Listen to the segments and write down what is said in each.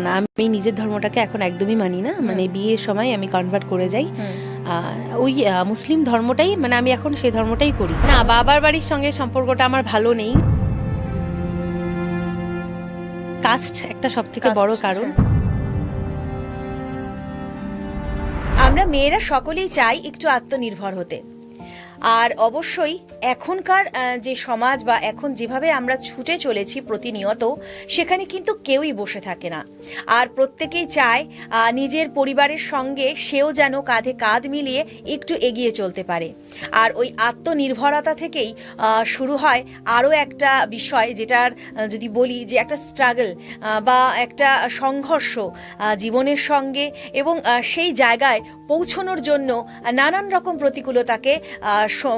না আমি নিজের ধর্মটাকে এখন একদমই মানি না। মানে বিয়ের সময় আমি কনভার্ট করে যাই। ওই মুসলিম ধর্মটাই মানে আমি এখন সেই ধর্মটাই করি। না বাবার বাড়ির সঙ্গে সম্পর্কটা আমার ভালো নেই। কাস্ট একটা সব থেকে বড় কারণ। হ্যাঁ। আমরা মেয়েরা সকলেই চাই একটু আত্মনির্ভর হতে। আর অবশ্যই এখনকার যে সমাজ বা এখন যেভাবে আমরা ছুটে চলেছি প্রতিনিয়ত, সেখানে কিন্তু কেউই বসে থাকে না। আর প্রত্যেকেই চায় নিজের পরিবারের সঙ্গে সেও যেন কাঁধে কাঁধ মিলিয়ে একটু এগিয়ে চলতে পারে। আর ওই আত্মনির্ভরতা থেকেই শুরু হয় আরও একটা বিষয় যেটার যদি বলি যে একটা স্ট্রাগল বা একটা সংঘর্ষ জীবনের সঙ্গে এবং সেই জায়গায় পৌঁছনোর জন্য নানান রকম প্রতিকূলতাকে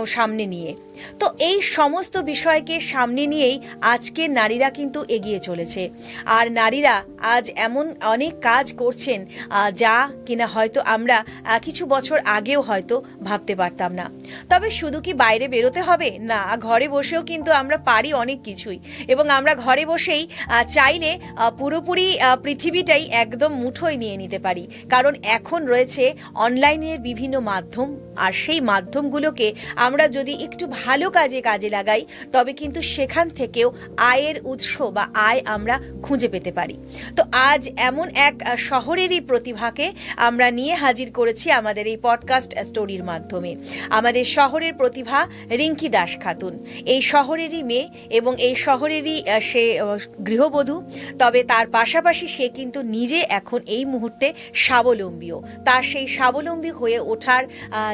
সামনে নিয়ে। তো এই সমস্ত বিষয়কে সামনে নিয়েই আজকের নারীরা কিন্তু এগিয়ে চলেছে। আর নারীরা আজ এমন অনেক কাজ করছেন যা কিনা হয়তো আমরা কিছু বছর আগেও হয়তো ভাবতে পারতাম না। তবে শুধু কি বাইরে বেরোতে হবে? না, ঘরে বসেও কিন্তু আমরা পারি অনেক কিছুই। এবং আমরা ঘরে বসেই চাইলে পুরোপুরি পৃথিবীটাই একদম মুঠোয় নিয়ে নিতে পারি। কারণ এখন রয়েছে অনলাইনের বিভিন্ন মাধ্যম, আর সেই মাধ্যমগুলোকে আমরা যদি একটু ভালো কাজে কাজে লাগাই, তবে কিন্তু সেখান থেকেও আয়ের উৎস বা আয় আমরা খুঁজে পেতে পারি। তো আজ এমন এক শহরেরই প্রতিভাকে আমরা নিয়ে হাজির করেছি আমাদের এই পডকাস্ট স্টোরির মাধ্যমে। আমাদের শহরের প্রতিভা রিঙ্কি দাস খাতুন। এই শহরেরই মেয়ে এবং এই শহরেরই সে গৃহবধূ, তবে তার পাশাপাশি সে কিন্তু নিজে এখন এই মুহূর্তে স্বাবলম্বীও। তার সেই স্বাবলম্বী হয়ে ওঠার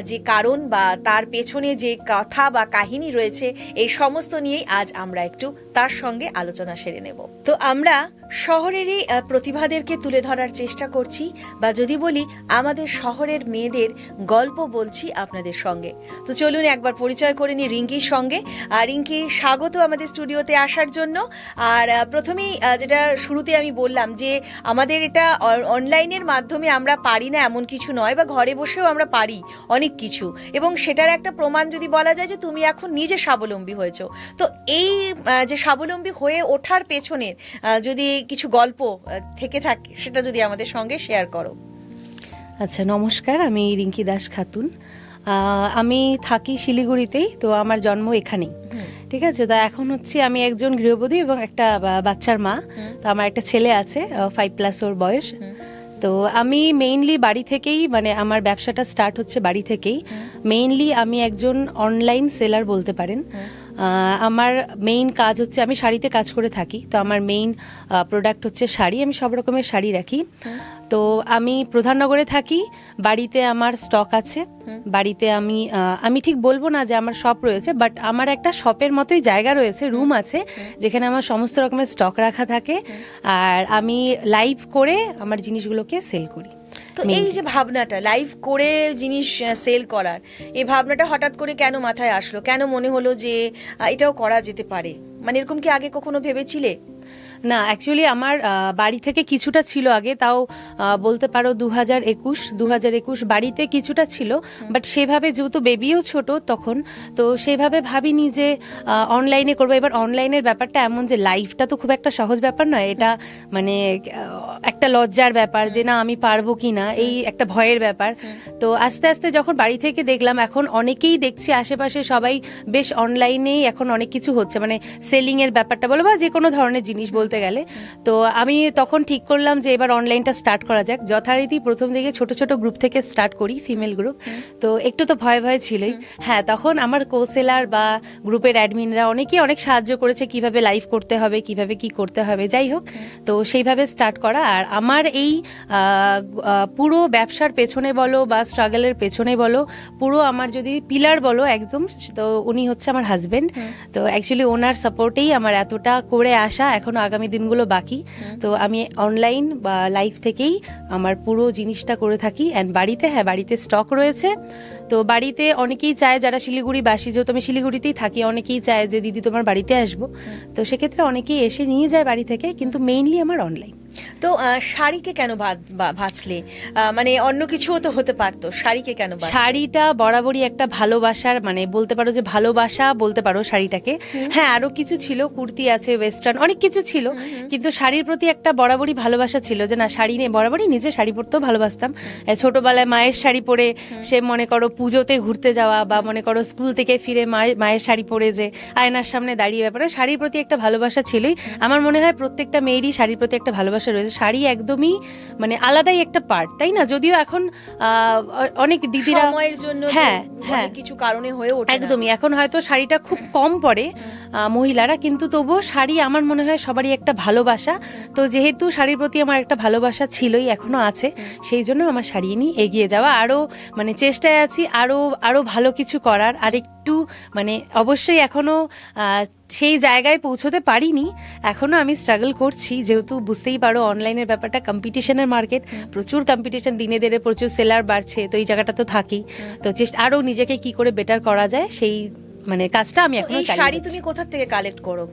যে কারণ বা তার পেছনে যে কথা বা কাহিনী রয়েছে, এই সমস্ত নিয়েই আজ আমরা একটু তার সঙ্গে আলোচনা সেরে নেব। তো আমরা শহরেরই প্রতিভাদেরকে তুলে ধরার চেষ্টা করছি বা যদি বলি আমাদের শহরের মেয়েদের গল্প বলছি আপনাদের সঙ্গে। তো চলুন একবার পরিচয় করে নিই রিঙ্কির সঙ্গে। আর রিঙ্কি, স্বাগত আমাদের স্টুডিওতে আসার জন্য। আর প্রথমেই যেটা শুরুতে আমি বললাম যে আমাদের এটা অনলাইনের মাধ্যমে আমরা পারি না এমন কিছু নয় বা ঘরে বসেও আমরা পারি অনেক কিছু। এবং সেটার একটা প্রমাণ যদি বলা যায় যে তুমি এখন নিজে স্বাবলম্বী হয়েছো। তো এই যে স্বাবলম্বী হয়ে ওঠার পেছনের যদি কিছু গল্প থেকে থাকে সেটা যদি আমাদের সঙ্গে শেয়ার করো। আচ্ছা নমস্কার আমি রিঙ্কি দাস খাতুন। আমি থাকি শিলিগুড়িতেই তো আমার জন্ম এখানেই। ঠিক আছে? তো এখন হচ্ছে আমি একজন গৃহবধূ এবং একটা বাচ্চার মা। তো আমার একটা ছেলে আছে ফাইভ প্লাস ওর বয়স। তো আমি মেইনলি বাড়ি থেকেই মানে আমার ব্যবসাটা স্টার্ট হচ্ছে বাড়ি থেকেই। মেইনলি আমি একজন অনলাইন সেলার বলতে পারেন। আমার মেইন কাজ হচ্ছে আমি শাড়িতে কাজ করে থাকি। তো আমার মেইন প্রোডাক্ট হচ্ছে শাড়ি। আমি সব রকমের শাড়ি রাখি। তো আমি প্রধাননগরে থাকি। বাড়িতে আমার স্টক আছে। বাড়িতে আমি আমি ঠিক বলব না যে আমার শপ রয়েছে বাট আমার একটা শপের মতোই জায়গা রয়েছে রুম আছে যেখানে আমার সমস্ত রকমের স্টক রাখা থাকে। আর আমি লাইভ করে আমার জিনিসগুলোকে সেল করি। তো এই যে ভাবনাটা লাইভ করে জিনিস সেল করার এই ভাবনাটা হঠাৎ করে কেন মাথায় আসলো? কেন মনে হলো যে এটাও করা যেতে পারে? মানে এরকম কি আগে কখনো ভেবেছিলে? না অ্যাকচুয়ালি আমার বাড়ি থেকে কিছুটা ছিল আগে, তাও বলতে পারো দু হাজার একুশ দু হাজার একুশ বাড়িতে কিছুটা ছিল বাট সেভাবে যেহেতু বেবিও ছোট তখন, তো সেভাবে ভাবিনি যে অনলাইনে করব। এবার অনলাইনের ব্যাপারটা এমন যে লাইফটা তো খুব একটা সহজ ব্যাপার নয়, এটা মানে একটা লজ্জার ব্যাপার যে না, আমি পারব কি না এই একটা ভয়ের ব্যাপার। তো আস্তে আস্তে যখন বাড়ি থেকে দেখলাম, এখন অনেকেই দেখছি আশেপাশে সবাই বেশ অনলাইনেই এখন অনেক কিছু হচ্ছে মানে সেলিং এর ব্যাপারটা বলো বা যে কোনো ধরনের জিনিস বলতে গেলে। তো আমি তখন ঠিক করলাম যে এবার অনলাইনটা স্টার্ট করা যাক। যথারীতি প্রথম দিকে ছোট ছোট গ্রুপ থেকে স্টার্ট করি ফিমেল গ্রুপ তো একটু তো ভয় ভয় ছিলই। হ্যাঁ তখন আমার কোসেলার বা গ্রুপের অ্যাডমিনরা অনেকেই অনেক সাহায্য করেছে কীভাবে লাইভ করতে হবে কীভাবে কি করতে হবে যাই হোক। তো সেইভাবে স্টার্ট করা। আর আমার এই পুরো ব্যবসার পেছনে বলো বা স্ট্রাগলের পেছনে বলো পুরো আমার যদি পিলার বলো একদম তো উনি হচ্ছে আমার হাজবেন্ড তো অ্যাকচুয়ালি ওনার সাপোর্টেই আমার এতটা করে আসা এখনও আগামী দিনগুলো বাকি। তো আমি অনলাইন বা লাইভ থেকেই আমার পুরো জিনিসটা করে থাকি। অ্যান্ড বাড়িতে হ্যাঁ বাড়িতে স্টক রয়েছে। তো বাড়িতে অনেকেই চায় যারা শিলিগুড়ি বাসী যেহেতু আমি শিলিগুড়িতেই থাকি অনেকেই চায় যে দিদি তোমার বাড়িতে আসব? তো সেক্ষেত্রে অনেকেই এসে নিয়ে যায় বাড়ি থেকে কিন্তু মেইনলি আমার অনলাইন তো আহ, শাড়িকে কেন ভাঁজলে মানে অন্য কিছুও তো হতে পারতো শাড়িকে কেন শাড়িটা বরাবরই একটা ভালোবাসার মানে বলতে পারো যে ভালোবাসা বলতে পারো শাড়িটাকে। হ্যাঁ আরও কিছু ছিল কুর্তি আছে ওয়েস্টার্ন অনেক কিছু ছিল। কিন্তু শাড়ির প্রতি একটা বরাবরই ভালোবাসা ছিল যে না শাড়ি নিয়ে বরাবরই নিজে শাড়ি পরতেও ভালোবাসতাম। ছোটবেলায় মায়ের শাড়ি পরে সে মনে করো পুজোতে ঘুরতে যাওয়া বা মনে করো স্কুল থেকে ফিরে মায়ের মায়ের শাড়ি পরে যে আয়নার সামনে দাঁড়িয়ে ব্যাপারে শাড়ির প্রতি একটা ভালোবাসা ছিলই। আমার মনে হয় প্রত্যেকটা মেয়েরই শাড়ির প্রতি একটা ভালোবাসা রয়েছে শাড়ি একদমই মানে আলাদাই একটা পার্ট তাই না? যদিও এখন অনেক দিদিরা সময়ের জন্য হ্যাঁ, হ্যাঁ। কিছু কারণে হয়ে ওঠে একদমই এখন হয়তো শাড়িটা খুব কম পরে মহিলারা কিন্তু তবুও শাড়ি আমার মনে হয় সবারই একটা ভালোবাসা। তো যেহেতু শাড়ির প্রতি আমার একটা ভালোবাসা ছিলই এখনও আছে সেই জন্য আমার শাড়ি নিয়ে এগিয়ে যাওয়া। আরও মানে চেষ্টায় আছি আরও আরও ভালো কিছু করার। আর একটু মানে অবশ্যই এখনও আহ, সেই জায়গায় পৌঁছতে পারিনি। এখনও আমি স্ট্রাগল করছি। যেহেতু বুঝতেই পারো অনলাইনের ব্যাপারটা কম্পিটিশনের মার্কেট প্রচুর কম্পিটিশন দিনে দিনে প্রচুর সেলার বাড়ছে, তো এই জায়গাটা তো থাকি তো চেষ্টা আরও নিজেকে কি করে বেটার করা যায়, সেই মানে কাজটা আমি এখনও এই শাড়ি তুমি কোথা থেকে কালেক্ট করো?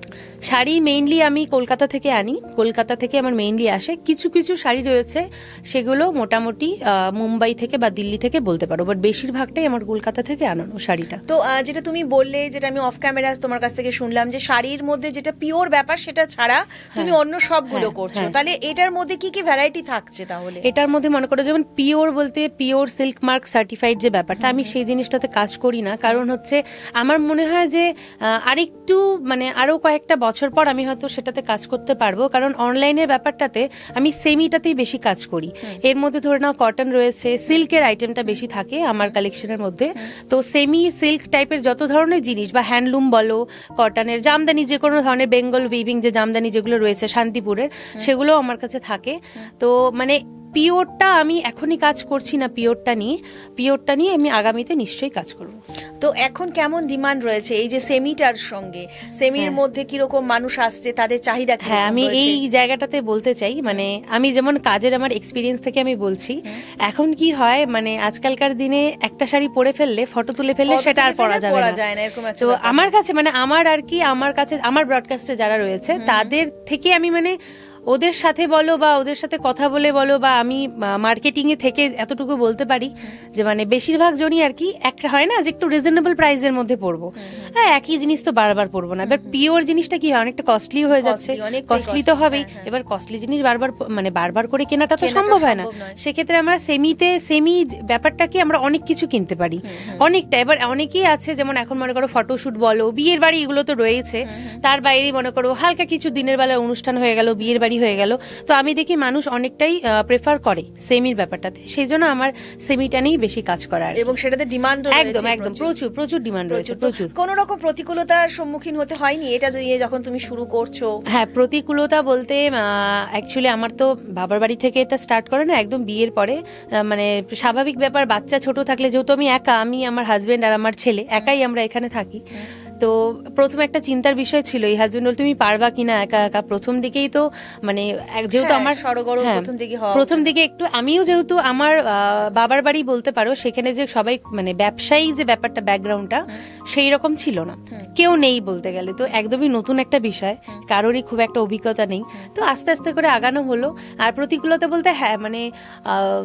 শাড়ি মেইনলি আমি কলকাতা থেকে আনি। কলকাতা থেকে আমার মেইনলি আসে। কিছু কিছু শাড়ি রয়েছে সেগুলো মোটামুটি মুম্বাই থেকে বা দিল্লি থেকে বলতে পারো। বাট বেশিরভাগটাই আমার কলকাতা থেকে আনানো শাড়িটা। তো যেটা তুমি বললে যেটা আমি অফ ক্যামেরা তোমার কাছ থেকে শুনলাম যে শাড়ির মধ্যে যেটা পিওর ব্যাপার সেটা ছাড়া তুমি অন্য সবগুলো হ্যাঁ, করছ। হ্যাঁ। তাহলে এটার মধ্যে কি কি ভ্যারাইটি থাকছে তাহলে? এটার মধ্যে মনে করো যেমন পিওর বলতে পিওর সিল্ক মার্ক সার্টিফাইড যে ব্যাপারটা আমি সেই জিনিসটাতে কাজ করি না। কারণ হচ্ছে আমার মনে হয় যে আরেকটু মানে আরও কয়েকটা বছর পর আমি হয়তো সেটাতে কাজ করতে পারব। কারণ অনলাইনের ব্যাপারটাতে আমি সেমিটাতেই বেশি কাজ করি। এর মধ্যে ধরে নাও কটন রয়েছে সিল্কের আইটেমটা বেশি থাকে আমার কালেকশনের মধ্যে। তো সেমি সিল্ক টাইপের যত ধরনের জিনিস বা হ্যান্ডলুম বলো কটনের জামদানি যে কোনো ধরনের বেঙ্গল উইভিং যে জামদানি যেগুলো রয়েছে শান্তিপুরের সেগুলো আমার কাছে থাকে। তো মানে পিওরটা আমি এখনই কাজ করছি না পিওরটা নিয়ে। পিওরটা নিয়ে আমি আগামীতে নিশ্চয়ই কাজ করব। তো এখন কেমন ডিমান্ড রয়েছে? এই যে সেমিটার সঙ্গে সেমির মধ্যে কীরকম মানুষ আসছে তাদের চাহিদা হ্যাঁ আমি এই জায়গাটাতে বলতে চাই মানে আমি যেমন কাজের আমার এক্সপিরিয়েন্স থেকে আমি বলছি এখন কি হয় মানে আজকালকার দিনে একটা শাড়ি পরে ফেললে ফটো তুলে ফেললে সেটা আর পরা যাবে না। যায় না, এরকম তো আমার কাছে মানে আমার আর কি আমার কাছে আমার ব্রডকাস্টে যারা রয়েছে তাদের থেকে আমি মানে ওদের সাথে বলো বা ওদের সাথে কথা বলে বলো বা আমি মার্কেটিং এ থেকে এতটুকু বলতে পারি যে মানে বেশিরভাগ জনই আর কি একটা হয় না যে একটু রিজনেবল প্রাইসের মধ্যে পড়ব। হ্যাঁ একই জিনিস তো বারবার পড়ব না। এবার পিওর জিনিসটা কি হয়? অনেকটা কস্টলি হয়ে যাচ্ছে। কস্টলি তো হবেই। হ্যাঁ, হ্যাঁ। এবার কস্টলি জিনিস বারবার মানে বারবার করে কেনাটা তো সম্ভব হয় না। সেক্ষেত্রে আমরা সেমিতে সেমি ব্যাপারটা কি আমরা অনেক কিছু কিনতে পারি। অনেকটা। এবার অনেকেই আছে যেমন এখন মনে করো ফটোশুট বলো বিয়ের বাড়ি এগুলো তো রয়েছে। তার বাইরে মনে করো হালকা কিছু দিনের বেলা অনুষ্ঠান হয়ে গেল বিয়ের বাড়ি হয়ে গেল। তো আমি দেখি মানুষ অনেকটাই প্রেফার করে সেমির ব্যাপারটাতে। সেই জন্য আমার সেমিটা নিয়েই বেশি কাজ করা এবং সেটাতে ডিমান্ড একদম একদম। প্রচুর। প্রচুর ডিমান্ড রয়েছে প্রচুর। কোন রকম প্রতিকূলতার সম্মুখীন হতে হয়নি? এটা যে যখন তুমি শুরু করছ। হ্যাঁ প্রতিকূলতা বলতে অ্যাকচুয়ালি আমার তো বাবার বাড়ি থেকে এটা স্টার্ট করে না একদম বিয়ের পরে। মানে স্বাভাবিক ব্যাপার বাচ্চা ছোট থাকলে যেহেতু আমি একা আমি আমার হাজবেন্ড আর আমার ছেলে একাই আমরা এখানে থাকি। তো প্রথম একটা চিন্তার বিষয় ছিল এই হাজবেন্ড তুমি পারবা কিনা একা একা? প্রথম দিকেই তো মানে যেহেতু হ্যাঁ, আমার হ্যাঁ, প্রথম দিকে প্রথম দিকে একটু আমিও যেহেতু আমার বাবার বাড়ি বলতে পারো সেখানে যে সবাই মানে ব্যবসায়ী যে ব্যাপারটা ব্যাকগ্রাউন্ডটা সেই রকম ছিল না। কেউ নেই বলতে গেলে। তো একদমই নতুন একটা বিষয়। কারোরই খুব একটা অভিজ্ঞতা নেই। তো আস্তে আস্তে করে আগানো হলো। আর প্রতিকূলতা বলতে হ্যাঁ মানে আহ,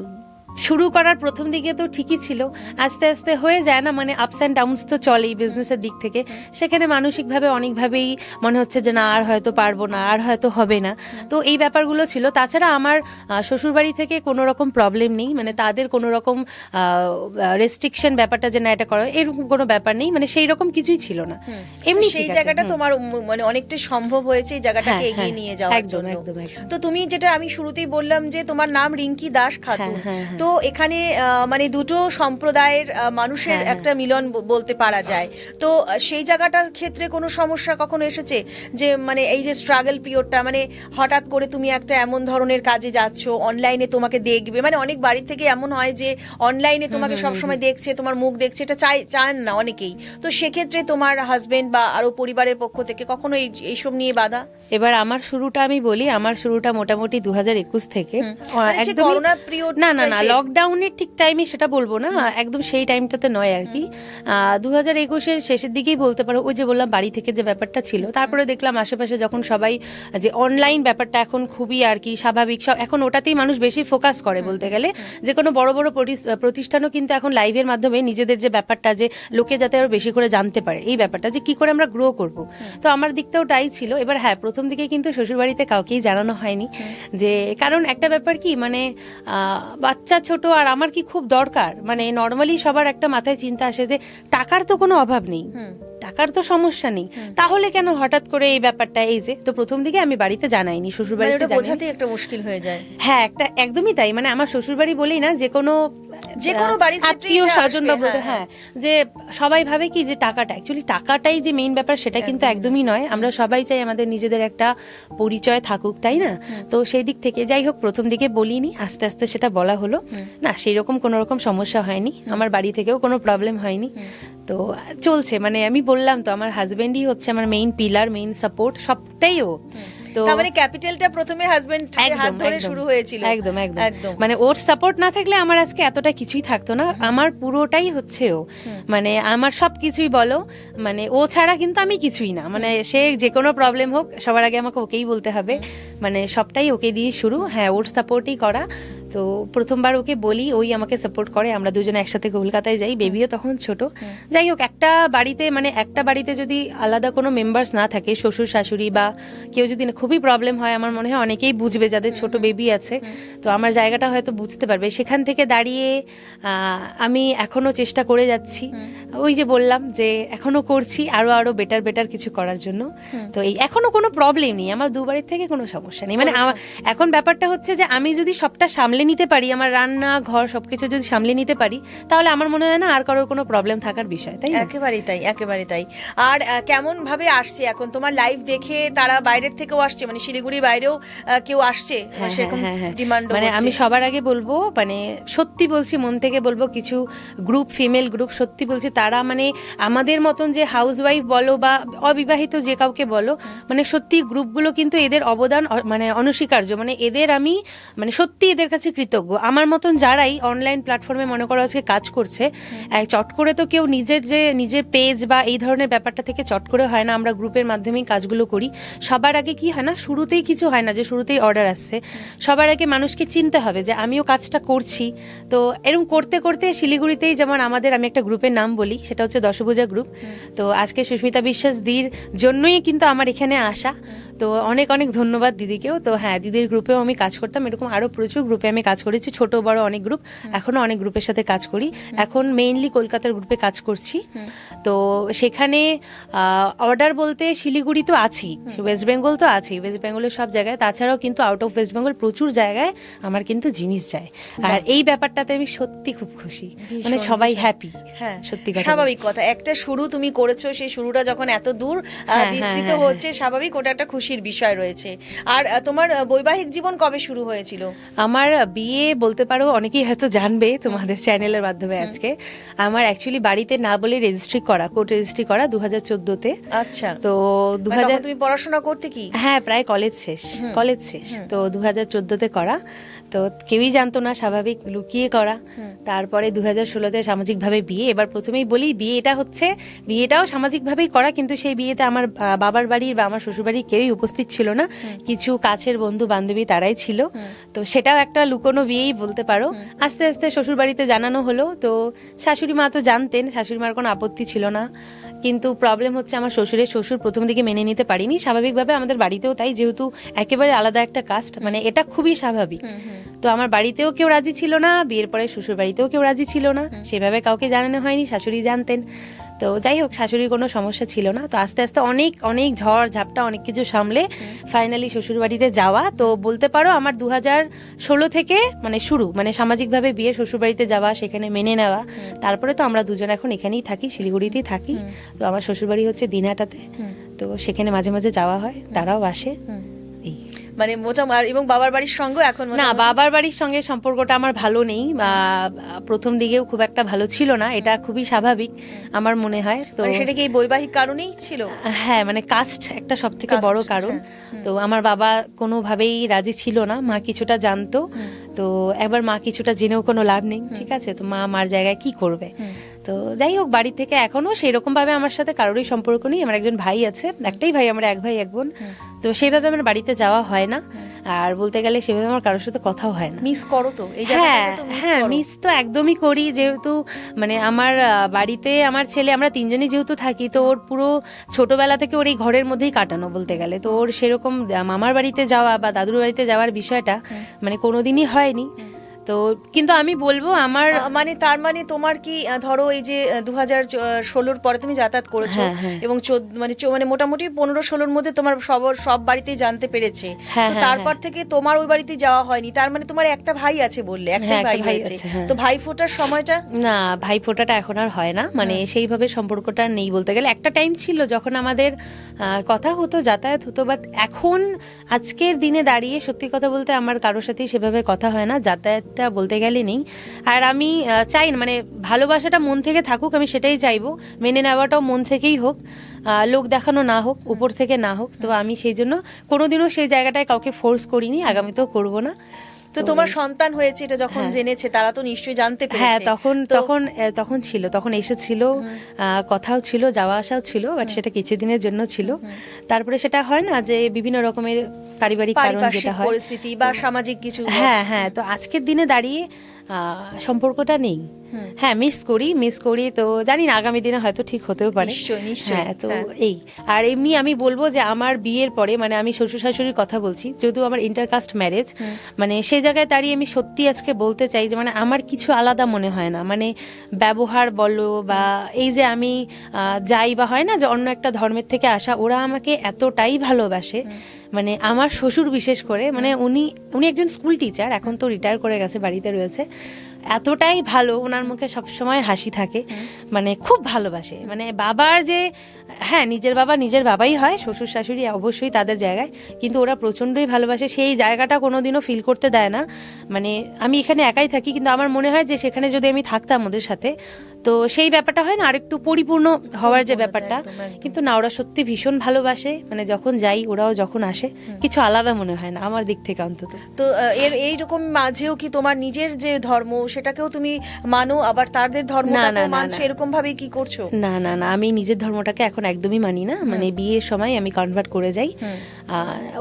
শুরু করার প্রথম দিকে তো ঠিকই ছিল। আস্তে আস্তে হয়ে যায় না মানে আপস অ্যান্ড ডাউনস তো চলেই বিজনেসের দিক থেকে। সেখানে মানসিকভাবে অনেকভাবেই মনে হচ্ছে যে না আর হয়তো পারব না আর হয়তো হবে না। তো এই ব্যাপারগুলো ছিল। তাছাড়া আমার শ্বশুরবাড়ি থেকে কোনো রকম প্রবলেম নেই। মানে তাদের কোনো রকম রেস্ট্রিকশন ব্যাপারটা যে না এটা করো এরকম কোনো ব্যাপার নেই। মানে সেই রকম কিছুই ছিল না। এমনি সেই জায়গাটা তোমার মানে অনেকটা সম্ভব হয়েছে এই জায়গাটাকে হ্যাঁ, এগিয়ে হ্যাঁ, নিয়ে যাওয়ার জন্য। তো তুমি যেটা আমি শুরুতেই বললাম যে তোমার নাম রিঙ্কি দাস খাতুন। হ্যাঁ। তো এখানে মানে দুটো সম্প্রদায়ের মানুষের হ্যাঁ, হ্যাঁ। একটা মিলন বলতে পারা যায়। তো সেই জায়গাটার ক্ষেত্রে কোনো সমস্যা কখনো এসেছে? যে মানে এই যে স্ট্রাগল পিরিয়ডটা মানে হঠাৎ করে তুমি একটা এমন ধরনের কাজে যাচ্ছ অনলাইনে তোমাকে দেখবে মানে অনেক বাড়ি থেকে এমন হয় যে অনলাইনে তোমাকে সবসময় দেখছে তোমার মুখ দেখছে এটা চাই চান না অনেকেই। তো সেক্ষেত্রে তোমার হাজবেন্ড বা আরও পরিবারের পক্ষ থেকে কখনো এই এইসব নিয়ে বাধা? এবার আমার শুরুটা আমি বলি আমার শুরুটা মোটামুটি দু হাজার একুশ থেকে। মানে না না না? লকডাউনের ঠিক টাইমে সেটা বলব না একদম সেই টাইমটাতে নয় আর কি। দু হাজার একুশের শেষের দিকেই বলতে পারো ওই যে বললাম বাড়ি থেকে যে ব্যাপারটা ছিল তারপরে দেখলাম আশেপাশে যখন সবাই যে অনলাইন ব্যাপারটা এখন খুবই আর কি স্বাভাবিক সব এখন ওটাতেই মানুষ বেশি ফোকাস করে বলতে গেলে। যে কোনো বড় বড় প্রতিষ্ঠানও কিন্তু এখন লাইভের মাধ্যমে নিজেদের যে ব্যাপারটা যে লোকে যাতে আরও বেশি করে জানতে পারে এই ব্যাপারটা যে কি করে আমরা গ্রো করব। তো আমার দিকটাও তাই ছিল। এবার হ্যাঁ প্রথম দিকে কিন্তু শ্বশুরবাড়িতে কাউকেই জানানো হয়নি যে কারণ একটা ব্যাপার কি মানে আহ, বাচ্চা ছোট আর আমার কি খুব দরকার? মানে নর্মালি সবার একটা মাথায় চিন্তা আসে যে টাকার তো কোনো অভাব নেই। টাকার তো সমস্যা নেই। তাহলে কেন হঠাৎ করে এই ব্যাপারটা? এই যে তো প্রথম দিকে আমি বাড়িতে জানাইনি শ্বশুর মানে বাড়িতে বোঝাতে একটা মুশকিল হয়ে যায়। হ্যাঁ একটা একদমই তাই। মানে আমার শ্বশুর বাড়ি বলেই না যে কোনো যে কোনো বাড়ির আত্মীয় স্বজন বা বলতে হ্যাঁ, হ্যাঁ। যে সবাই ভাবে কি যে টাকাটা অ্যাকচুয়ালি টাকাটাই যে মেইন ব্যাপার সেটা কিন্তু একদমই নয়। আমরা সবাই চাই আমাদের নিজেদের একটা পরিচয় থাকুক তাই না? তো সেই দিক থেকে যাই হোক প্রথম দিকে বলিনি আস্তে আস্তে সেটা বলা হলো। না সেই রকম কোনো রকম সমস্যা হয়নি। আমার বাড়ি থেকেও কোনো প্রবলেম হয়নি। তো চলছে মানে আমি বললাম তো আমার হাজবেন্ডই হচ্ছে আমার মেইন পিলার মেইন সাপোর্ট সবটাই ও। তো মানে ক্যাপিটালটা প্রথমে হাজবেন্ড হাত ধরে শুরু হয়েছিল। একদম একদম। একদম। মানে ওর সাপোর্ট না থাকলে আমার আজকে এতটা কিছুই থাকতো না। আমার পুরোটাই হচ্ছে ও। মানে আমার সব কিছুই বলো মানে ও ছাড়া কিন্তু আমি কিছুই না। মানে সে যে কোনো প্রবলেম হোক সবার আগে আমাকে ওকেই বলতে হবে। মানে সবটাই ওকে দিয়ে শুরু। হ্যাঁ ওর সাপোর্টই করা। তো প্রথমবার ওকে বলি ওই আমাকে সাপোর্ট করে আমরা দুজনে একসাথে কলকাতায় যাই বেবিও তখন ছোট। যাই হোক একটা বাড়িতে মানে একটা বাড়িতে যদি আলাদা কোনো মেম্বার্স না থাকে শ্বশুর শাশুড়ি বা কেউ যদি না- খুবই প্রবলেম হয় আমার মনে হয় অনেকেই বুঝবে যাদের ছোট বেবি আছে। তো আমার জায়গাটা হয়তো বুঝতে পারবে। সেখান থেকে দাঁড়িয়ে আমি এখনও চেষ্টা করে যাচ্ছি। ওই যে বললাম যে এখনও করছি আরও আরও বেটার বেটার কিছু করার জন্য। তো এই এখনও কোনো প্রবলেম নেই। আমার দুবারের থেকে কোনো সমস্যা নেই। মানে এখন ব্যাপারটা হচ্ছে যে আমি যদি সবটা সামলে নিতে পারি আমার রান্না ঘর সবকিছু যদি সামলে নিতে পারি তাহলে আমার মনে হয় না আর কারোর কোনো প্রবলেম থাকার বিষয় তাই একেবারেই তাই একেবারে তাই। আর কেমন ভাবে আসছে এখন? তোমার লাইভ দেখে তারা বাইরের থেকেও আসছে? মানে শিলিগুড়ির বাইরেও কেউ আসছে? হ্যাঁ, সেরকম হ্যাঁ, হ্যাঁ। ডিমান্ড মানে আমি সবার আগে বলব মানে সত্যি বলছি মন থেকে বলব কিছু গ্রুপ ফিমেল গ্রুপ সত্যি বলছি তারা মানে আমাদের মতন যে হাউস ওয়াইফ বলো বা অবিবাহিত যে কাউকে বলো মানে সত্যি গ্রুপগুলো কিন্তু এদের অবদান মানে অনস্বীকার্য। মানে এদের আমি মানে সত্যি এদের কাছে কৃতজ্ঞ। আমার মতন যারাই অনলাইন প্ল্যাটফর্মে মনে করো আজকে কাজ করছে চট করে তো কেউ নিজের যে নিজের পেজ বা এই ধরনের ব্যাপারটা থেকে চট করে হয় না আমরা গ্রুপের মাধ্যমেই কাজগুলো করি। সবার আগে কি হয় না শুরুতেই কিছু হয় না যে শুরুতেই অর্ডার আসছে। সবার আগে মানুষকে চিনতে হবে যে আমিও কাজটা করছি। তো এরকম করতে করতে শিলিগুড়িতেই যেমন আমাদের আমি একটা গ্রুপের নাম বলি সেটা হচ্ছে দশভুজা গ্রুপ তো আজকে সুস্মিতা বিশ্বাস দির জন্যই কিন্তু আমার এখানে আসা। তো অনেক অনেক ধন্যবাদ দিদিকেও। তো হ্যাঁ দিদির গ্রুপেও আমি কাজ করতাম। এরকম আরও প্রচুর গ্রুপে আমি কাজ করেছি ছোট বড় অনেক গ্রুপ এখনও অনেক গ্রুপের সাথে কাজ করি। এখন মেইনলি কলকাতার গ্রুপে কাজ করছি। তো সেখানে অর্ডার বলতে শিলিগুড়ি তো আছেই। ওয়েস্ট বেঙ্গল তো আছেই। ওয়েস্ট বেঙ্গলের সব জায়গায়। তাছাড়াও কিন্তু আউট অফ ওয়েস্ট বেঙ্গল প্রচুর জায়গায় আমার কিন্তু জিনিস যায়। আর এই ব্যাপারটাতে আমি সত্যি খুব খুশি। মানে সবাই হ্যাপি হ্যাঁ সত্যি কথা স্বাভাবিক কথা। একটা শুরু তুমি করেছ সেই শুরুটা যখন এত দূর আহ, হ্যাঁ, বিস্তৃত হ্যাঁ, হচ্ছে স্বাভাবিক ওটা একটা খুশির বিষয় রয়েছে। আর তোমার বৈবাহিক জীবন কবে শুরু হয়েছিল? আমার বিয়ে বলতে পারো অনেকেই হয়তো জানবে তোমাদের চ্যানেলের মাধ্যমে আজকে। আমার অ্যাকচুয়ালি বাড়িতে না বলে রেজিস্ট্রি করা কোর্ট রেজিস্ট্রি করা দু হাজার চোদ্দোতে আচ্ছা। তো দু মানে হাজার তুমি পড়াশোনা করতে কি? হ্যাঁ প্রায় কলেজ শেষ কলেজ শেষ। তো দু হাজার চোদ্দোতে করা। তো কেউই জানতো না স্বাভাবিক লুকিয়ে করা। তারপরে দু হাজার ষোলোতে সামাজিকভাবে বিয়ে। এবার প্রথমেই বলি বিয়েটা হচ্ছে বিয়েটাও সামাজিকভাবেই করা কিন্তু সেই বিয়েতে আমার বাবার বাড়ির বা আমার শ্বশুর বাড়ির কেউই উপস্থিত ছিল না। কিছু কাছের বন্ধু বান্ধবী তারাই ছিল। তো সেটাও একটা লুকোনো বিয়েই বলতে পারো। আস্তে আস্তে শ্বশুরবাড়িতে জানানো হলো। তো শাশুড়ি মা তো জানতেন শাশুড়ি মার কোনো আপত্তি ছিল না। কিন্তু প্রবলেম হচ্ছে আমার শ্বশুরের শ্বশুর প্রথম দিকে মেনে নিতে পারিনি। স্বাভাবিকভাবে আমাদের বাড়িতেও তাই যেহেতু একেবারে আলাদা একটা কাস্ট মানে এটা খুবই স্বাভাবিক। তো আমার বাড়িতেও কেউ রাজি ছিল না বিয়ের পরে শ্বশুর বাড়িতেও কেউ রাজি ছিল না। সেভাবে কাউকে জানানো হয়নি শাশুড়ি জানতেন। তো যাই হোক শাশুড়ির কোনো সমস্যা ছিল না। তো আস্তে আস্তে অনেক অনেক ঝড় ঝাপটা অনেক কিছু সামলে ফাইনালি শ্বশুর বাড়িতে যাওয়া। তো বলতে পারো আমার দু হাজার ষোলো থেকে মানে শুরু মানে সামাজিকভাবে বিয়ে শ্বশুর বাড়িতে যাওয়া সেখানে মেনে নেওয়া। তারপরে তো আমরা দুজন এখন এখানেই থাকি শিলিগুড়িতেই থাকি। তো আমার শ্বশুর বাড়ি হচ্ছে দিনহাটাতে। তো সেখানে মাঝে মাঝে যাওয়া হয় তারাও আসে। মানে মোটামুটি আর এবং বাবার বাড়ির সঙ্গে এখন না বাবার বাড়ির সঙ্গে সম্পর্কটা আমার ভালো নেই বা প্রথম দিকেও খুব একটা ভালো ছিল না এটা খুবই স্বাভাবিক আমার মনে হয় তো মানে সেটা কি বৈবাহিক কারণেই ছিল? হ্যাঁ মানে কাস্ট একটা সব থেকে বড় কারণ হ্যাঁ, তো আমার বাবা কোনোভাবেই রাজি ছিল না মা কিছুটা জানতো তো একবার মা কিছুটা জেনেও কোনো লাভ নেই ঠিক আছে? তো মা মার জায়গায় কি করবে? তো যাই হোক বাড়ি থেকে এখনও সেরকম ভাবে আমার সাথে কারোরই সম্পর্ক নেই। আমার একজন ভাই আছে একটাই ভাই আমার এক ভাই এক বোন। তো সেইভাবে আমার বাড়িতে যাওয়া হয় না। আর বলতে গেলে সেভাবে আমার কারোর সাথে কথাও হয় না। মিস করো তো? হ্যাঁ হ্যাঁ মিস তো একদমই করি। যেহেতু মানে আমার বাড়িতে আমার ছেলে আমরা তিনজনই যেহেতু থাকি তো ওর পুরো ছোটবেলা থেকে ওর এই ঘরের মধ্যেই কাটানো বলতে গেলে। তো ওর সেরকম মামার বাড়িতে যাওয়া বা দাদুর বাড়িতে যাওয়ার বিষয়টা মানে কোনোদিনই হয়নি তো কিন্তু আমি বলব আমার মানে তার মানে তোমার কি ধরো এই যে দু হাজার ষোলোর পরে তুমি যাতায়াত করেছ হ্যাঁ, হ্যাঁ। এবং মানে মানে মোটামুটি পনেরো ষোলোর মধ্যে তোমার সব সব বাড়িতেই জানতে পেরেছে। হ্যাঁ, তারপর থেকে তোমার ওই বাড়িতে যাওয়া হয়নি। তার মানে তোমার একটা ভাই আছে বললে একটা ভাই হয়েছে। হ্যাঁ। তো ভাই ফোটার সময়টা? না ভাই ফোটাটা এখন আর হয় না। মানে সেইভাবে সম্পর্কটা নেই বলতে গেলে। একটা টাইম ছিল যখন আমাদের কথা হতো যাতায়াত হতো বাট এখন আজকের দিনে দাঁড়িয়ে সত্যি কথা বলতে আমার কারোর সাথেই সেভাবে কথা হয় না। যাতায়াতটা বলতে গেলে নেই। আর আমি চাই মানে ভালোবাসাটা মন থেকে থাকুক, আমি সেটাই চাইব। মেনে নেওয়াটাও মন থেকেই হোক লোক দেখানো না হোক, উপর থেকে না হোক। তো আমি সেই জন্য কোনোদিনও সেই জায়গাটায় কাউকে ফোর্স করিনি, আগামীতেও করব না। তো তোমার সন্তান হয়েছে এটা যখন হ্যাঁ। জেনেছে তারা তো নিশ্চয়ই জানতে পেরেছে। হ্যাঁ তখন তখন তখন ছিল তখন এসেছিল আহ, কথাও ছিল যাওয়া আসাও ছিল বাট সেটা কিছুদিনের জন্য ছিল। তারপরে সেটা হয় না যে বিভিন্ন রকমের পারিবারিক কারণ যেটা হয়। পরিস্থিতি বা সামাজিক কিছু হ্যাঁ হ্যাঁ তো আজকের দিনে দাঁড়িয়ে সম্পর্কটা নেই। হ্যাঁ মিস করি মিস করি তো জানি না আগামী দিনে হয়তো ঠিক হতেও পারে। হ্যাঁ তো হ্যাঁ। এই আর এমনি আমি বলব যে আমার বিয়ের পরে মানে আমি শ্বশুর শাশুড়ির কথা বলছি যেহেতু আমার ইন্টারকাস্ট ম্যারেজ মানে সেই জায়গায় দাঁড়িয়ে আমি সত্যি আজকে বলতে চাই যে মানে আমার কিছু আলাদা মনে হয় না। মানে ব্যবহার বলো বা এই যে আমি যাই বা হয় না যে অন্য একটা ধর্মের থেকে আসা ওরা আমাকে এতটাই ভালোবাসে মানে আমার শ্বশুর বিশেষ করে মানে উনি উনি একজন স্কুল টিচার এখন তো রিটায়ার করে গেছে বাড়িতে রয়েছে। এতটাই ভালো ওনার মুখে সবসময় হাসি থাকে। মানে খুব ভালোবাসে। মানে বাবার যে হ্যাঁ নিজের বাবা নিজের বাবাই হয় শ্বশুর শাশুড়ি অবশ্যই তাদের জায়গায়। কিন্তু ওরা প্রচণ্ডই ভালোবাসে। সেই জায়গাটা কোনোদিনও ফিল করতে দেয় না। মানে আমি এখানে একাই থাকি কিন্তু আমার মনে হয় যে সেখানে যদি আমি থাকতাম ওদের সাথে তো সেই ব্যাপারটা হয় না আরেকটু পরিপূর্ণ হওয়ার যে ব্যাপারটা। কিন্তু না ওরা সত্যি ভীষণ ভালোবাসে। মানে যখন যাই ওরাও যখন আসে কিছু আলাদা মনে হয় না আমার দিক থেকে অন্তত। তো এর এইরকম মাঝেও কি তোমার নিজের যে ধর্ম সেটাকেও তুমি মানো আবার তাদের ধর্মটাকেও না, না, মানছো? এরকম ভাবে কি করছ? না না না আমি নিজের ধর্মটাকে এখন একদমই মানি না। মানে বিয়ের সময় আমি কনভার্ট করে যাই।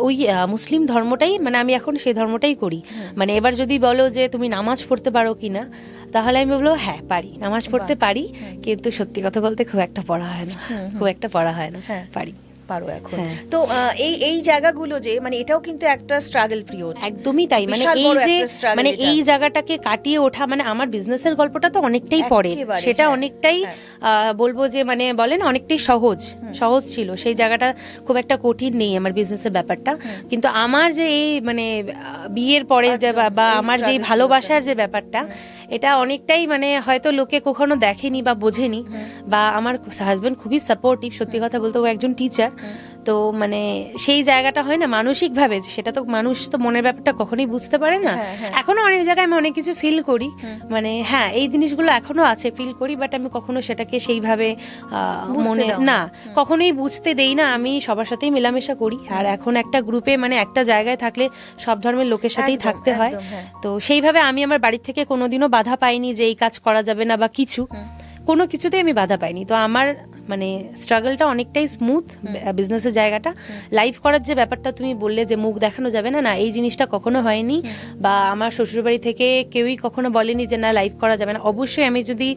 ওই মুসলিম ধর্মটাই মানে আমি এখন সেই ধর্মটাই করি। মানে এবার যদি বলো যে তুমি নামাজ পড়তে পারো কিনা তাহলে আমি বলব হ্যাঁ পারি। নামাজ পড়তে পারি কিন্তু সত্যি কথা বলতে খুব একটা পড়া হয় না। খুব একটা পড়া হয় না। হ্যাঁ। পারি। পারো এখন। হ্যাঁ। তো এই এই জায়গাগুলো যে মানে এটাও কিন্তু একটা স্ট্রাগল পিরিয়ড একদমই তাই মানে এই যে মানে এই জায়গাটাকে কাটিয়ে ওঠা মানে আমার বিজনেসের গল্পটা তো অনেকটাই পরে। একেবারে, সেটা হ্যাঁ, অনেকটাই আহ, বলব যে মানে বলে না অনেকটাই সহজ সহজ ছিল। সেই জায়গাটা খুব একটা কঠিন নেই আমার বিজনেসের ব্যাপারটা। কিন্তু আমার যে এই মানে বিয়ের পরে যে বা আমার যে ভালোবাসার যে ব্যাপারটা এটা অনেকটাই মানে হয়তো লোকে কখনো দেখেনি বা বোঝেনি। বা আমার হাজব্যান্ড খুবই সাপোর্টিভ সত্যি কথা বলতে ও একজন টিচার তো মানে সেই জায়গাটা হয় না মানসিক ভাবে সেটা তো মানুষ তো মনের ব্যাপারটা কখনোই বুঝতে পারে না। হ্যাঁ, হ্যাঁ। এখনও অনেক জায়গায় আমি অনেক কিছু ফিল করি। মানে হ্যাঁ এই জিনিসগুলো এখনও আছে ফিল করি বাট আমি কখনো সেটাকে সেইভাবে মনে না। কখনোই বুঝতে দেই না। আমি সবার সাথেই মেলামেশা করি। আর এখন একটা গ্রুপে মানে একটা জায়গায় থাকলে সব ধর্মের লোকের সাথেই থাকতে হয়। হ্যাঁ। তো সেইভাবে আমি আমার বাড়ি থেকে কোনোদিনও বাধা পাইনি যে এই কাজ করা যাবে না বা কিছু। কোনো কিছুতেই আমি বাধা পাইনি। তো আমার মানে স্ট্রাগলটা অনেকটাই স্মুথ বিজনেসের জায়গাটা। লাইভ করার যে ব্যাপারটা তুমি বললে যে মুখ দেখানো যাবে না না এই জিনিসটা কখনো হয়নি। বা আমার শ্বশুরবাড়ি থেকে কেউই কখনো বলেনি যে না লাইভ করা যাবে না। অবশ্যই আমি যদি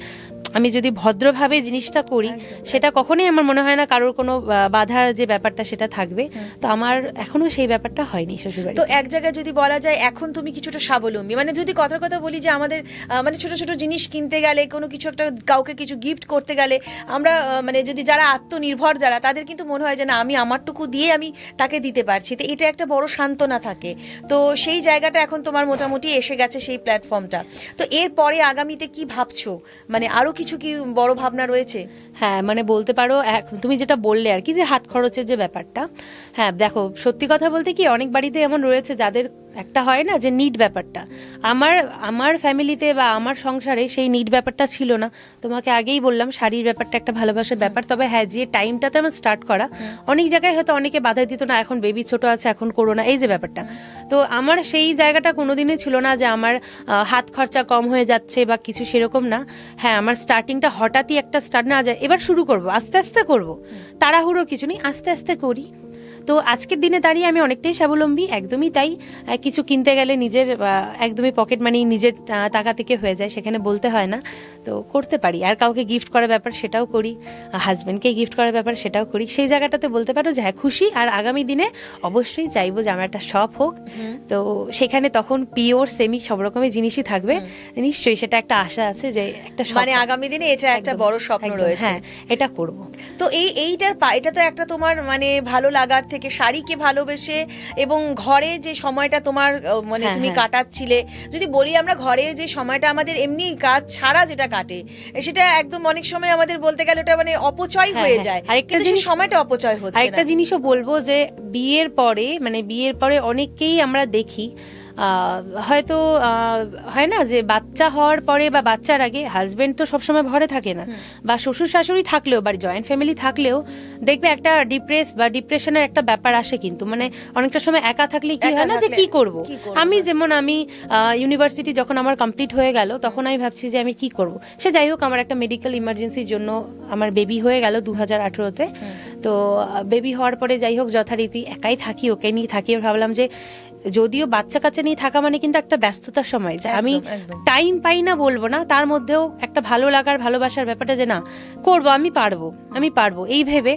আমি যদি ভদ্রভাবে জিনিসটা করি সেটা কখনোই আমার মনে হয় না কারোর কোনো বাধার যে ব্যাপারটা সেটা থাকবে। তো আমার এখনও সেই ব্যাপারটা হয়নি শ্বশুরবাড়ি তো এক জায়গায় যদি বলা যায় এখন তুমি কিছুটা স্বাবলম্বী মানে যদি কথার কথা বলি যে আমাদের মানে ছোট ছোট জিনিস কিনতে গেলে কোনো কিছু একটা কাউকে কিছু গিফট করতে গেলে আমরা আহ, মানে যদি যারা আত্মনির্ভর যারা, তাদের কিন্তু মনে হয় যে না, আমি আমারটুকু দিয়ে আমি তাকে দিতে পারছি। তো এটা একটা বড় সান্ত্বনা থাকে। তো সেই জায়গাটা এখন তোমার মোটামুটি এসে গেছে সেই প্ল্যাটফর্মটা তো এরপরে আগামীতে কি ভাবছ? মানে আরও কিছু কি বড় ভাবনা রয়েছে? হ্যাঁ মানে বলতে পারো তুমি যেটা বললে আর কি, যে হাত খরচের যে ব্যাপারটা। হ্যাঁ দেখো, সত্যি কথা বলতে কি, অনেক বাড়িতে এমন রয়েছে যাদের একটা হয় না যে নিড ব্যাপারটা। আমার আমার ফ্যামিলিতে বা আমার সংসারে সেই নিড ব্যাপারটা ছিল না। তোমাকে আগেই বললাম শাড়ির ব্যাপারটা একটা ভালোবাসার ব্যাপার। তবে হ্যাঁ যে টাইমটাতে আমার স্টার্ট করা অনেক জায়গায় হয়তো অনেকে বাধা দিত না এখন বেবি ছোট আছে এখন করো না। এই যে ব্যাপারটা। তো আমার সেই জায়গাটা কোনোদিনই ছিল না যে আমার হাত খরচা কম হয়ে যাচ্ছে বা কিছু সেরকম না। হ্যাঁ আমার স্টার্টিংটা হঠাৎই একটা স্টার্ট না যায় এবার শুরু করব আস্তে আস্তে করব। তাড়াহুড়োর কিছু নেই আস্তে আস্তে করি। তো আজকের দিনে দাঁড়িয়ে আমি অনেকটাই স্বাবলম্বী একদমই তাই। কিছু কিনতে গেলে নিজের একদমই পকেট মানি নিজের টাকা থেকে হয়ে যায় সেখানে বলতে হয় না। তো করতে পারি আর কাউকে গিফট করার ব্যাপার সেটাও করি হাজব্যান্ডকে গিফট করার ব্যাপার সেটাও করি। সেই জায়গাটাতে বলতে পারো যে হ্যাঁ খুশি আর আগামী দিনে অবশ্যই চাইব যে আমার একটা শপ হোক। তো সেখানে তখন পিওর সেমি সব রকমের জিনিসই থাকবে। নিশ্চয়ই সেটা একটা আশা আছে যে একটা মানে আগামী দিনে এটা একটা বড় স্বপ্ন রয়েছে। হ্যাঁ এটা করব। তো এই এইটার এটা তো একটা তোমার মানে ভালো লাগার থেকে শাড়িকে ভালোবেসে এবং ঘরে যে সময়টা তোমার মানে হ্যাঁ, তুমি হ্যাঁ। কাটাচ্ছিলে যদি বলি আমরা ঘরে যে সময়টা আমাদের এমনি কাজ ছাড়া যেটা কাটে সেটা একদম অনেক সময় আমাদের বলতে গেলে ওটা মানে অপচয় হ্যাঁ, হয়ে। যায় কিন্তু সেই সময়টা অপচয় হচ্ছে একটা জিনিসও বলব যে বিয়ের পরে মানে বিয়ের পরে অনেককেই আমরা দেখি হয়তো হয় না যে বাচ্চা হওয়ার পরে বা বাচ্চার আগে হাজবেন্ড তো সবসময় ঘরে থাকে না। বা শ্বশুর শাশুড়ি থাকলেও বা জয়েন্ট ফ্যামিলি থাকলেও দেখবে একটা ডিপ্রেস বা ডিপ্রেশনের একটা ব্যাপার আসে কিন্তু। মানে অনেকটা সময় একা থাকলে কি হয় না যে কি করব? আমি যেমন আমি ইউনিভার্সিটি যখন আমার কমপ্লিট হয়ে গেল তখন আমি ভাবছি যে আমি কি করব? সে যাই হোক আমার একটা মেডিকেল ইমার্জেন্সির জন্য আমার বেবি হয়ে গেল দু হাজার আঠেরোতে তো বেবি হওয়ার পরে যাই হোক যথারীতি একাই থাকি ওকে নিয়ে থাকি। ভাবলাম যে যদিও বাচ্চা কাচ্চা নিয়ে থাকা মানে কিন্তু একটা ব্যস্ততার সময় যে আমি। টাইম পাই না বলব না তার মধ্যেও একটা ভালো লাগার ভালোবাসার ব্যাপারটা যে না করব আমি পারব আমি পারব। এই ভেবে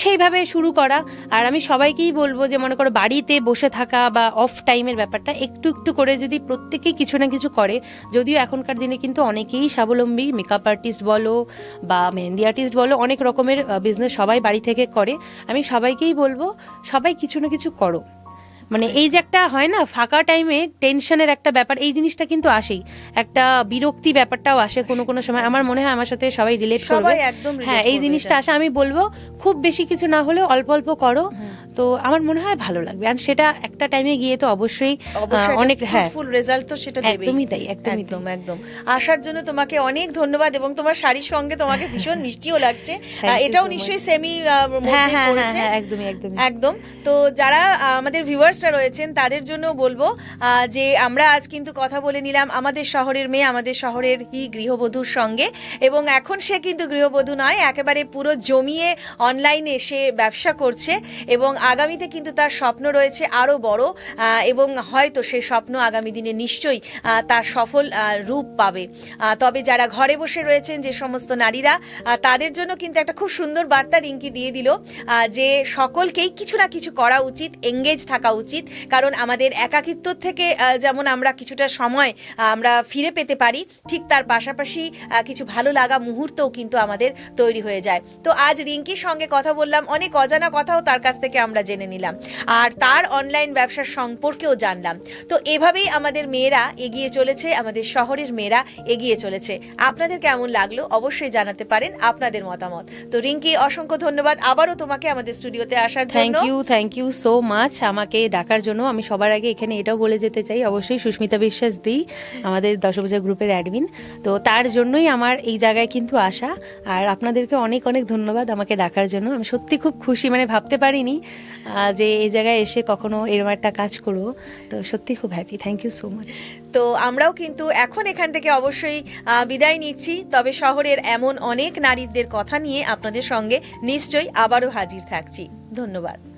সেইভাবে শুরু করা। আর আমি সবাইকেই বলব যে মনে করো বাড়িতে বসে থাকা বা অফ টাইমের ব্যাপারটা একটু একটু করে যদি প্রত্যেকেই কিছু না কিছু করে যদিও এখনকার দিনে কিন্তু অনেকেই স্বাবলম্বী মেকআপ আর্টিস্ট বলো বা মেহেন্দি আর্টিস্ট বলো অনেক রকমের বিজনেস সবাই বাড়ি থেকে করে। আমি সবাইকেই বলব সবাই কিছু না কিছু করো। মানে এই যে একটা হয় না ফাঁকা টাইমে টেনশনের একটা ব্যাপার এই জিনিসটা কিন্তু আসেই। একটা বিরক্তি ব্যাপারটাও আসে কোনো কোনো সময়। আমার মনে হয় আমার সাথে সবাই রিলেট করবে। হ্যাঁ এই জিনিসটা। আসে। আমি বলব খুব বেশি কিছু না হলেও অল্প অল্প করো। তো আমার মনে হয় ভালো লাগবে। আর সেটা একটা টাইমে গিয়ে তো অবশ্যই অনেক হ্যাঁ। ফুল রেজাল্ট তো সেটা দেবে একদমই তাই, একদমই একদম একদম। আসার জন্য তোমাকে অনেক ধন্যবাদ এবং তোমার শাড়ির সঙ্গে তোমাকে ভীষণ মিষ্টিও লাগছে। এটাও নিশ্চয়ই সেমি হ্যাঁ মধ্যে হ্যাঁ হ্যাঁ পড়েছে। একদমই একদমই। একদম। তো যারা আমাদের ভিউয়ার্সরা রয়েছেন তাদের জন্য বলব আহ, যে আমরা আজ কিন্তু কথা বলে নিলাম আমাদের শহরের মেয়ে আমাদের শহরের হি গৃহবধূর সঙ্গে। এবং এখন সে কিন্তু গৃহবধূ নয় একেবারে পুরো জমিয়ে অনলাইনে সে ব্যবসা করছে। এবং আগামীতে কিন্তু তার স্বপ্ন রয়েছে আরও বড় এবং হয়তো সেই স্বপ্ন আগামী দিনে নিশ্চয়ই তার সফল রূপ পাবে। তবে যারা ঘরে বসে রয়েছেন যে সমস্ত নারীরা তাদের জন্য কিন্তু একটা খুব সুন্দর বার্তা রিঙ্কি দিয়ে দিল যে সকলকেই কিছু না কিছু করা উচিত এঙ্গেজ থাকা উচিত, কারণ আমাদের একাকিত্ব থেকে যেমন আমরা কিছুটা সময় আমরা ফিরে পেতে পারি, ঠিক তার পাশাপাশি কিছু ভালো লাগা মুহূর্তও কিন্তু আমাদের তৈরি হয়ে যায়। তো আজ রিঙ্কির সঙ্গে কথা বললাম, অনেক অজানা কথাও তার কাছ থেকে আমরা জেনে নিলাম। আর তার অনলাইন ব্যবসার সম্পর্কেও জানলাম। তো এভাবেই আমাদের মেয়েরা এগিয়ে চলেছে, আমাদের শহরের মেয়েরা এগিয়ে চলেছে। আপনাদের কেমন লাগল অবশ্যই জানাতে পারেন আপনাদের মতামত। তো রিঙ্কি, অসংখ্য ধন্যবাদ আবারও তোমাকে আমাদের স্টুডিওতে আসার thank you thank you so much আমাকে ডাকার জন্য। আমি সবার আগে এখানে এটাও বলে যেতে চাই, অবশ্যই সুস্মিতা বিশ্বাস দিই আমাদের দশভূজা গ্রুপের অ্যাডমিন তো তার জন্যই আমার এই জায়গায় কিন্তু আসা। আর আপনাদেরকে অনেক অনেক ধন্যবাদ আমাকে ডাকার জন্য। আমি সত্যি খুব খুশি মানে ভাবতে পারিনি যে এই জায়গায় এসে কখনো এরকম একটা কাজ করব। তো সত্যি খুব happy thank you so much তো আমরাও কিন্তু এখন এখান থেকে অবশ্যই বিদায় নিচ্ছি। তবে শহরের এমন অনেক নারীদের কথা নিয়ে আপনাদের সঙ্গে নিশ্চয়ই আবারও হাজির থাকছি। ধন্যবাদ।